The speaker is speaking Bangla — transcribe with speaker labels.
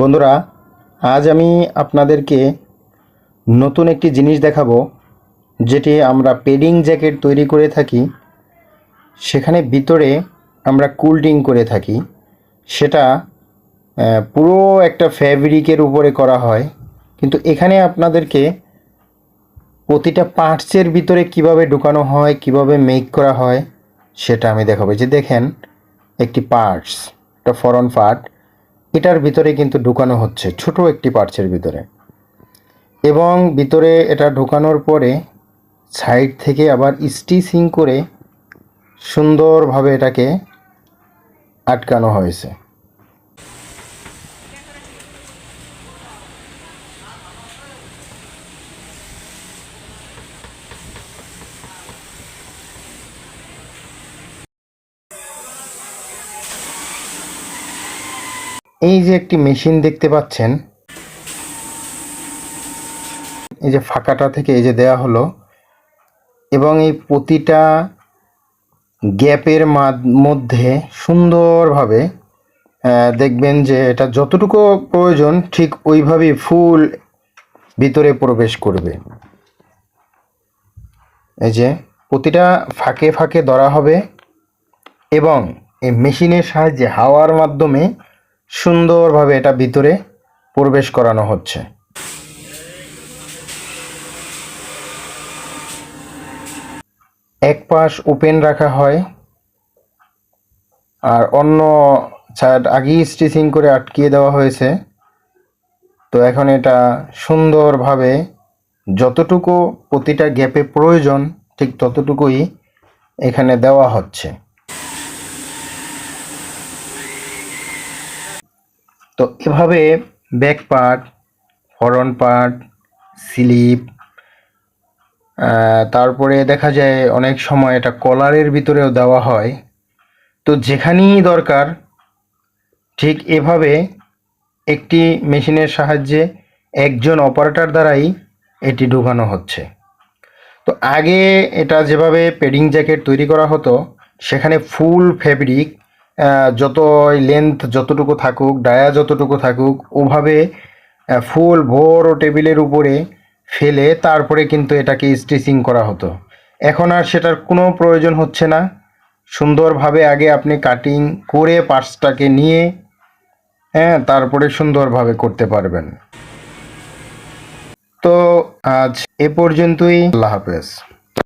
Speaker 1: বন্ধুরা, আজ আমি আপনাদেরকে নতুন একটি জিনিস দেখাবো, যেটি আমরা পেডিং জ্যাকেট তৈরি করে থাকি। সেখানে ভিতরে আমরা কুলডিং করে থাকি। সেটা পুরো একটা ফ্যাব্রিকের উপরে করা হয়। কিন্তু এখানে আপনাদেরকে প্রতিটা পার্টসের ভিতরে কীভাবে ঢুকানো হয়, কীভাবে মেক করা হয়, সেটা আমি দেখাবো। যে দেখেন, একটি পার্টস, একটা ফরন পার্ট। এটার ভিতরে কিন্তু ঢুকানো হচ্ছে, ছোট একটি পার্টসের ভিতরে। এবং ভিতরে এটা ঢুকানোর পরে সাইড থেকে আবার স্টিচিং করে সুন্দরভাবে এটাকে আটকানো হয়েছে। এই যে একটি মেশিন দেখতে পাচ্ছেন, এই যে ফাঁকাটা থেকে এই যে দেয়া হলো, এবং এই প্রতিটা গ্যাপের মধ্যে সুন্দরভাবে দেখবেন যে এটা যতটুকু প্রয়োজন, ঠিক ওইভাবেই ফুল ভিতরে প্রবেশ করবে। এই যে প্রতিটা ফাঁকে ফাঁকে ধরা হবে, এবং এই মেশিনের সাহায্যে হাওয়ার মাধ্যমে সুন্দরভাবে এটা ভিতরে প্রবেশ করানো হচ্ছে। এক পাশ ওপেন রাখা হয় আর অন্য সাইড আগেই স্টিচিং করে আটকিয়ে দেওয়া হয়েছে। তো এখন এটা সুন্দরভাবে যতটুকু প্রতিটা গ্যাপে প্রয়োজন ঠিক ততটুকুই এখানে দেওয়া হচ্ছে। তো এভাবে back part front part slip তারপরে দেখা যায় অনেক সময় এটা কলারের ভিতরেও দেওয়া হয়। তো যেখানেই দরকার, ঠিক এভাবে একটি মেশিনের সাহায্যে একজন অপারেটর দ্বারাই এটি ঢুকানো হচ্ছে। তো আগে এটা যেভাবে পেডিং জ্যাকেট তৈরি করা হতো, সেখানে ফুল ফেব্রিক যত লেন্থ যতটুকু থাকুক ডায়া যতটুকু থাকুক, ওভাবে ফুল ভোর ও টেবিলের উপরে ফেলে তারপরে কিন্তু এটাকে স্টিচিং করা হতো। এখন আর সেটার কোনো প্রয়োজন হচ্ছে না। সুন্দরভাবে আগে আপনি কাটিং করে পার্টসটাকে নিয়ে হ্যাঁ তারপরে সুন্দরভাবে করতে পারবেন। তো আজ এ পর্যন্তই। আল্লাহ হাফেজ।